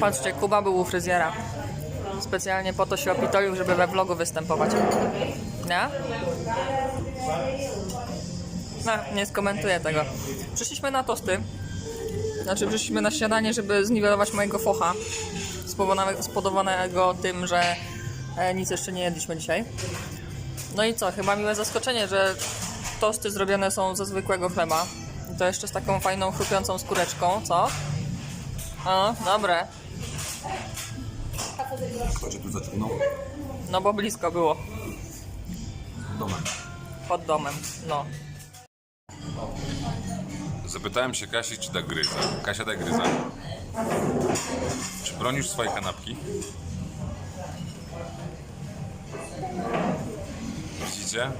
Patrzcie, Kuba był u fryzjera. Specjalnie po to się opitolił, żeby we vlogu występować. Nie? No, nie skomentuję tego. Przyszliśmy na tosty. Znaczy, przyszliśmy na śniadanie, żeby zniwelować mojego focha. Spowodowanego, tym, że e, nic jeszcze nie jedliśmy dzisiaj. No i co? Chyba miłe zaskoczenie, że tosty zrobione są ze zwykłego chleba. I to jeszcze z taką fajną, chrupiącą skóreczką, co? O, dobre. Kto cię tu zaciągnął? No bo blisko było. Domem. Pod domem. No. Zapytałem się Kasi, czy da gryza. Kasia da gryza. Czy bronisz swoje kanapki? Widzicie?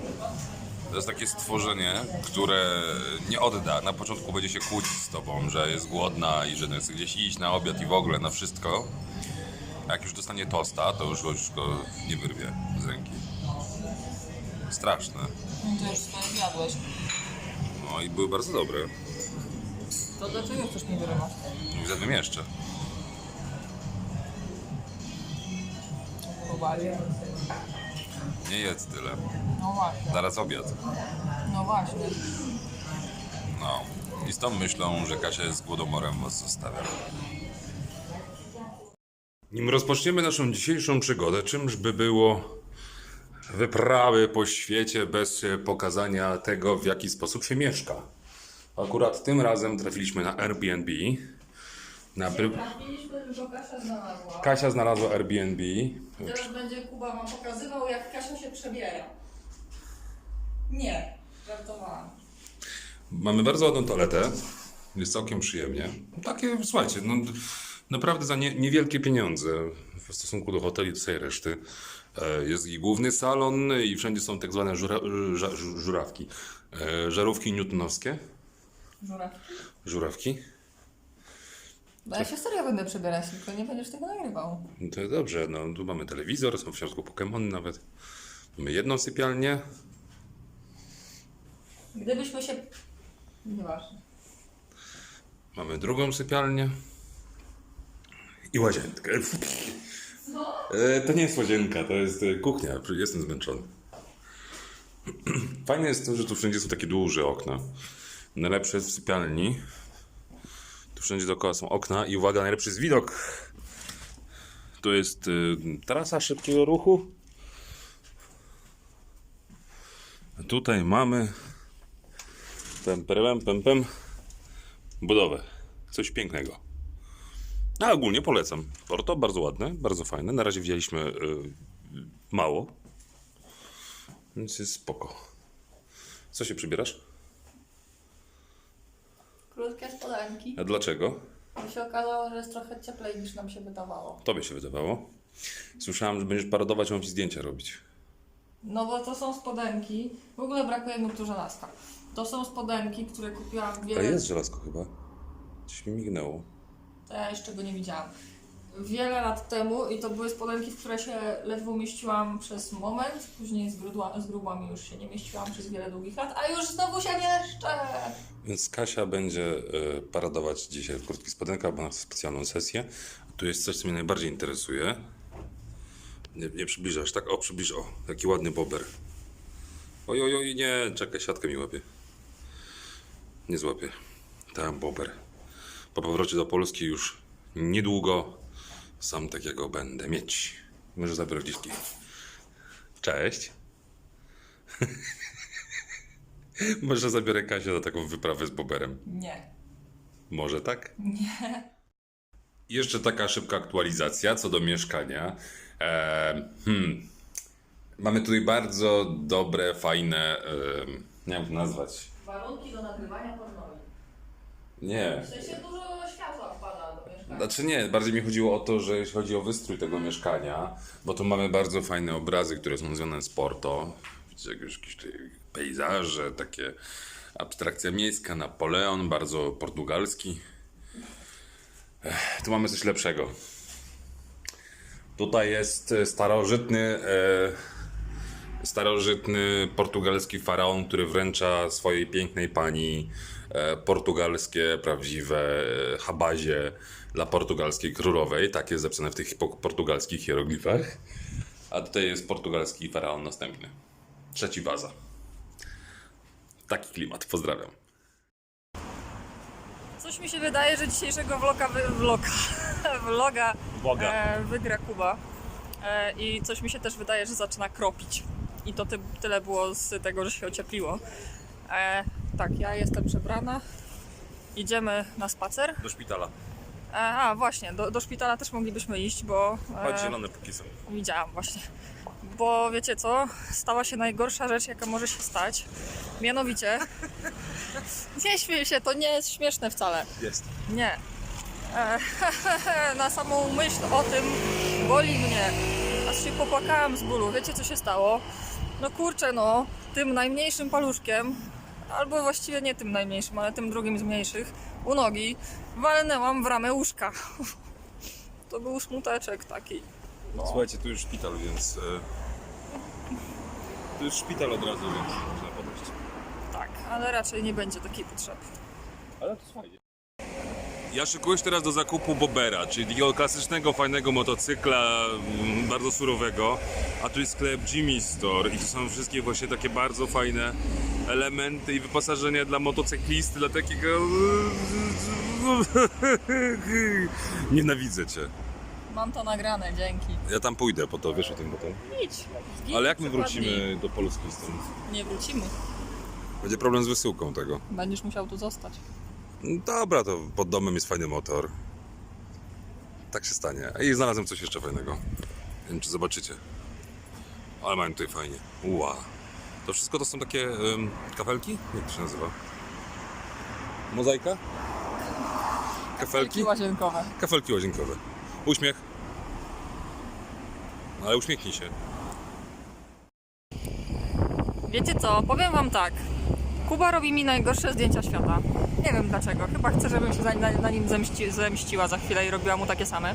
To jest takie stworzenie, które nie odda. Na początku będzie się kłócić z tobą, że jest głodna i że chce gdzieś iść na obiad i w ogóle na wszystko. A jak już dostanie tosta, to już, już go nie wyrwie z ręki. Straszne. To już swoje. No i były bardzo dobre. To dlaczego chcesz mi wyrywać? Zjadłem jeszcze. Uwagi. Nie jedz tyle. No właśnie. Zaraz obiad. No właśnie. No. I z tą myślą, że Kasia jest głodomorem was zostawia. Nim rozpoczniemy naszą dzisiejszą przygodę, czymż by było wyprawy po świecie bez pokazania tego, w jaki sposób się mieszka. Akurat tym razem trafiliśmy na Airbnb. Na. Trafiliśmy, tylko Kasia znalazła. Kasia znalazła Airbnb. Teraz będzie Kuba wam pokazywał, jak Kasia się przebiera. Nie, żartowałam. Mamy bardzo ładną toaletę. Jest całkiem przyjemnie. Takie, słuchajcie, no, naprawdę za nie, niewielkie pieniądze w stosunku do hoteli, do całej reszty. E, Jest i główny salon i wszędzie są tak zwane żura, ża, żu- żurawki. E, Żarówki newtonowskie. Żura. Żurawki. Bo ja się serio będę przebierać, tylko nie będziesz tego nagrywał. No to dobrze, no tu mamy telewizor, są w środku Pokémony nawet. Mamy jedną sypialnię. Gdybyśmy się... Nieważne. Mamy drugą sypialnię. I łazienkę. E, To nie jest łazienka, to jest e, kuchnia. Jestem zmęczony. Fajne jest to, że tu wszędzie są takie duże okna. Najlepsze jest w sypialni. Tu wszędzie dookoła są okna i uwaga, najlepszy jest widok. To jest y, trasa szybkiego ruchu. A tutaj mamy pem, pem, pem, pem, budowę. Coś pięknego. A ogólnie polecam. Porto bardzo ładne, bardzo fajne. Na razie widzieliśmy y, mało. Więc jest spoko. Co się przybierasz? Krótkie spodenki. A dlaczego? I się okazało, że jest trochę cieplej niż nam się wydawało. Tobie się wydawało. Słyszałem, że będziesz parodować, mam ci zdjęcia robić. No bo to są spodenki. W ogóle brakuje mi tu żelazka. To są spodenki, które kupiłam A wiele... jest żelazko chyba. Coś mi mignęło. To ja jeszcze go nie widziałam. Wiele lat temu i to były spodenki, w które się ledwo mieściłam przez moment. Później z, grudła, z już się nie mieściłam przez wiele długich lat, a już znowu się mieszczę. Więc Kasia będzie y, paradować dzisiaj w krótkich spodenkach, bo na specjalną sesję. Tu jest coś, co mnie najbardziej interesuje. Nie, nie przybliżasz, tak? O, przybliż, o, jaki ładny bober. Oj, oj, oj, nie, czekaj, siatkę mi łapie. Nie złapie. Tam bober. Po powrocie do Polski już niedługo sam takiego będę mieć. Może zabiorę dziski. Cześć. Może zabiorę Kasię na taką wyprawę z boberem. Nie. Może tak? Nie. Jeszcze taka szybka aktualizacja co do mieszkania. Eee, hmm. Mamy tutaj bardzo dobre, fajne. em, nie wiem jak to nazwać. Warunki do nagrywania pornoi. Nie. W sensie dużo światła. Znaczy nie, bardziej mi chodziło o to, że jeśli chodzi o wystrój tego mieszkania, bo tu mamy bardzo fajne obrazy, które są związane z Porto. Widzicie, jakieś, jakieś pejzaże, takie abstrakcja miejska, Napoleon, bardzo portugalski. Ech, tu mamy coś lepszego. Tutaj jest e, starożytny, e, starożytny portugalski faraon, który wręcza swojej pięknej pani portugalskie, prawdziwe e, habazie dla portugalskiej królowej. Tak jest zapisane w tych po- portugalskich hieroglifach. A tutaj jest portugalski faraon następny. Trzeci waza. Taki klimat. Pozdrawiam. Coś mi się wydaje, że dzisiejszego vloga, wy, vloga Vloga. e, wygra Kuba. E, I coś mi się też wydaje, że zaczyna kropić. I to ty, tyle było z tego, że się ociepliło. E, tak, ja jestem przebrana. Idziemy na spacer. Do szpitala. E, a, właśnie, do, do szpitala też moglibyśmy iść, bo. Chodź E, zielone póki są. Widziałam właśnie. Bo wiecie co? Stała się najgorsza rzecz, jaka może się stać. Mianowicie. Nie śmiej się, to nie jest śmieszne wcale. Jest. Nie. E, na samą myśl o tym boli mnie. Aż się popłakałam z bólu. Wiecie co się stało? No kurczę, no, tym najmniejszym paluszkiem, albo właściwie nie tym najmniejszym, ale tym drugim z mniejszych, u nogi, walnęłam w ramę łóżka. To był smuteczek taki. No. Słuchajcie, tu już szpital, więc. E, tu już szpital od razu, więc można podejść. Tak, ale raczej nie będzie takiej potrzeby. Ale to fajnie. Ja szykuję się teraz do zakupu Bobera, czyli takiego klasycznego, fajnego motocykla, mm, bardzo surowego. A tu jest sklep Jimmy Store i tu są wszystkie właśnie takie bardzo fajne elementy i wyposażenia dla motocyklisty, dla takiego... Nienawidzę cię. Mam to nagrane, dzięki. Ja tam pójdę po to, wiesz o tym potem. Idź. zgin, Ale jak my wrócimy do Polski stąd? Nie wrócimy. Będzie problem z wysyłką tego. Będziesz musiał tu zostać. Dobra, to pod domem jest fajny motor. Tak się stanie. I znalazłem coś jeszcze fajnego. Nie wiem, czy zobaczycie. Ale mają tutaj fajnie. Ua. To wszystko to są takie um, kafelki? Jak to się nazywa? Mozaika? Kafelki? Łazienkowe. Kafelki łazienkowe. Uśmiech. No, Ale uśmiechnij się. Wiecie co, powiem wam tak. Kuba robi mi najgorsze zdjęcia świata. Nie wiem dlaczego. Chyba chce, żebym się za- na, na nim zemści, zemściła za chwilę i robiła mu takie same.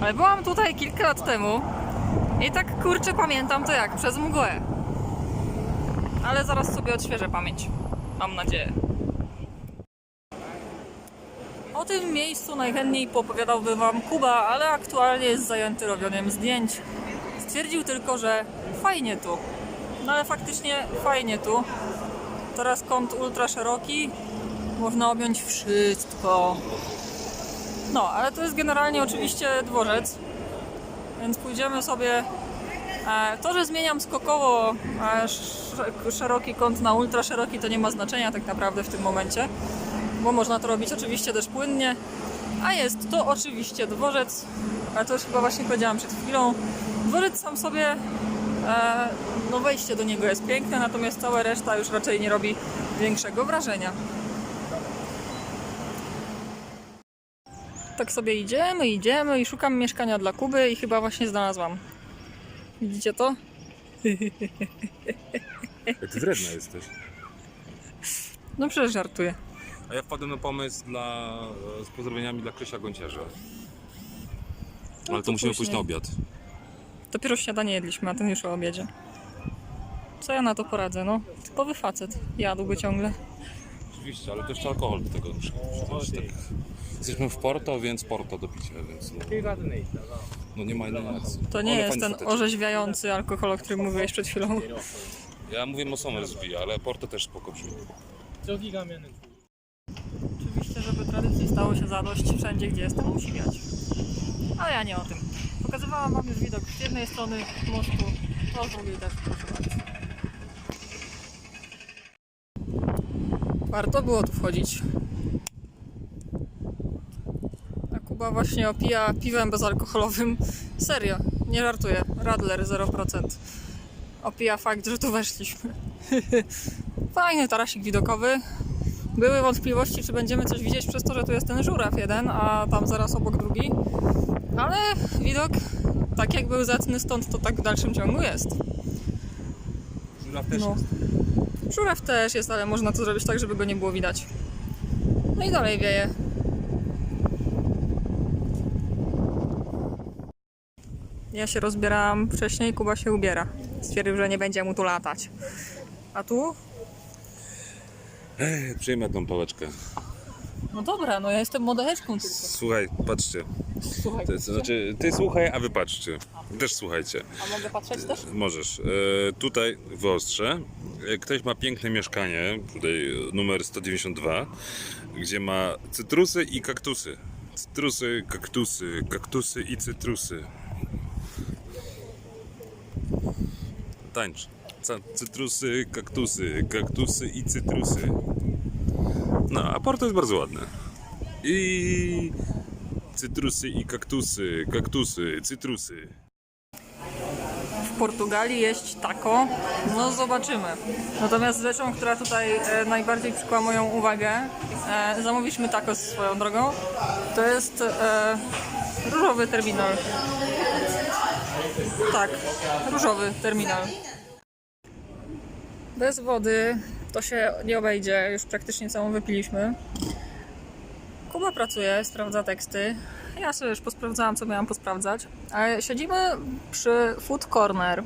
Ale byłam tutaj kilka lat temu i tak kurczę pamiętam to jak przez mgłę. Ale zaraz sobie odświeżę pamięć. Mam nadzieję. O tym miejscu najchętniej poopowiadałby wam Kuba, ale aktualnie jest zajęty robieniem zdjęć. Stwierdził tylko, że fajnie tu. No ale faktycznie fajnie tu. Teraz kąt ultra szeroki. Można objąć wszystko. No, ale to jest generalnie oczywiście dworzec. Więc pójdziemy sobie. E, To, że zmieniam skokowo e, sz- szeroki kąt na ultra szeroki, to nie ma znaczenia tak naprawdę w tym momencie. Bo można to robić oczywiście też płynnie. A jest to oczywiście dworzec. Ale to już chyba właśnie powiedziałam przed chwilą. Dworzec sam sobie E, no wejście do niego jest piękne, natomiast cała reszta już raczej nie robi większego wrażenia. Tak sobie idziemy, idziemy i szukam mieszkania dla Kuby i chyba właśnie znalazłam. Widzicie to? Jak ty wredna jesteś. No przecież żartuję. A ja wpadłem na pomysł dla, z pozdrowieniami dla Krysia Gonciarza. Ale to, to musimy pójść na obiad. Dopiero śniadanie jedliśmy, a ten już o obiedzie. Co ja na to poradzę, no? Typowy facet. Jadłby ciągle. Oczywiście, ale to jeszcze alkohol do tego muszę tak. Jesteśmy w Porto, więc Porto do picia, więc no, no nie ma innej akcji. To nie jest ten orzeźwiający alkohol, o którym mówiłeś przed chwilą. Ja mówię o Somersby, ale Porto też spoko brzmi. Oczywiście, żeby tradycji stało się zadość wszędzie, gdzie jestem, musi grać. Ale ja nie o tym. Pokazywałam Wam już widok z jednej strony mostu, a z drugiej też proszę bardzo. Warto było tu wchodzić. Właśnie opija piwem bezalkoholowym. Serio, nie żartuję. Radler 0%. Opija fakt, że tu weszliśmy. Fajny tarasik widokowy. Były wątpliwości, czy będziemy coś widzieć przez to, że tu jest ten żuraw jeden, a tam zaraz obok drugi. Ale widok, tak jak był zacny stąd, to tak w dalszym ciągu jest. Żuraw też No. Żuraw też jest, ale można to zrobić tak, żeby go nie było widać. No i dalej wieje. Ja się rozbierałam wcześniej, Kuba się ubiera. Stwierdził, że nie będzie mu tu latać. A tu? Ej, przyjmę tą pałeczkę. No dobra, no ja jestem modeleczką tylko. Słuchaj, patrzcie. Słuchaj. To znaczy, ty słuchaj, a wy patrzcie. Też słuchajcie. A mogę patrzeć też? Możesz. E, tutaj wyostrzę. E, ktoś ma piękne mieszkanie, tutaj numer 192, gdzie ma cytrusy i kaktusy. Cytrusy, kaktusy, kaktusy i cytrusy. Tańcz. Cytrusy, kaktusy, kaktusy i cytrusy. No, a Porto jest bardzo ładne. I cytrusy i kaktusy, kaktusy, cytrusy. w Portugalii jeść taco? No zobaczymy. Natomiast rzeczą, która tutaj e, najbardziej przykuła moją uwagę, e, zamówiliśmy tacos swoją drogą, to jest e, różowy terminal. Tak, różowy terminal. Bez wody to się nie obejdzie, już praktycznie całą wypiliśmy. Kuba pracuje, sprawdza teksty. Ja sobie już posprawdzałam, co miałam posprawdzać. Siedzimy przy Food Corner.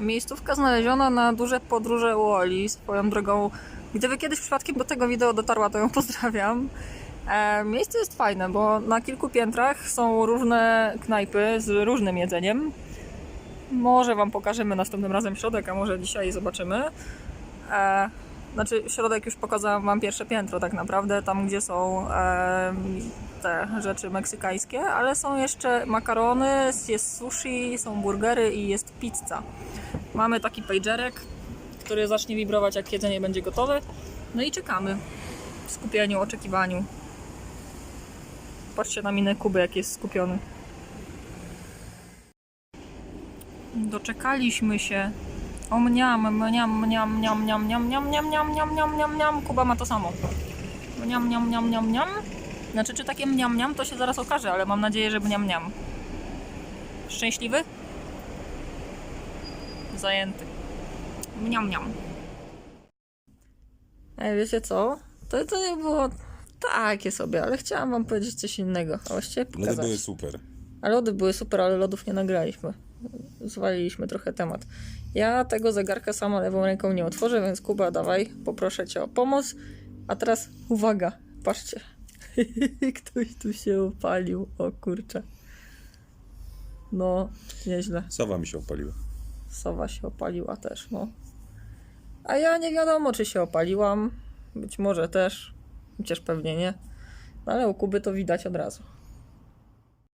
Miejscówka znaleziona na duże podróże Woli. Swoją drogą, gdyby kiedyś przypadkiem do tego wideo dotarła, to ją pozdrawiam. E, miejsce jest fajne, bo na kilku piętrach są różne knajpy z różnym jedzeniem. Może Wam pokażemy następnym razem środek, a może dzisiaj zobaczymy. E, znaczy, środek już pokazałam Wam pierwsze piętro, tak naprawdę, tam gdzie są e, te rzeczy meksykańskie, ale są jeszcze makarony, jest sushi, są burgery i jest pizza. Mamy taki pagerek, który zacznie wibrować, jak jedzenie będzie gotowe. No i czekamy w skupieniu, oczekiwaniu. Patrzcie na minę Kuby, jak jest skupiony. Doczekaliśmy się. O mniam, mniam, mniam, mniam, mniam, mniam, mniam, mniam, mniam, mniam, mniam, mniam, mniam. Kuba ma to samo. Mniam, mniam, mniam, mniam, mniam. Znaczy, czy takie mniam, mniam, to się zaraz okaże, ale mam nadzieję, że mniam, mniam. Szczęśliwy? Zajęty. Mniam, mniam. Ej, wiecie co? To, to nie było takie sobie, ale chciałam wam powiedzieć coś innego. A właściwie pokazać. super. A lody były super, ale lodów nie nagraliśmy. Zwaliliśmy trochę temat. Ja tego zegarka sama lewą ręką nie otworzę, więc Kuba, dawaj, poproszę cię o pomoc. A teraz uwaga, patrzcie. Ktoś tu się opalił, o kurczę. No, nieźle. Sowa mi się opaliła. Sowa się opaliła też, no. A ja nie wiadomo, czy się opaliłam. Być może też, chociaż pewnie nie. No ale u Kuby to widać od razu.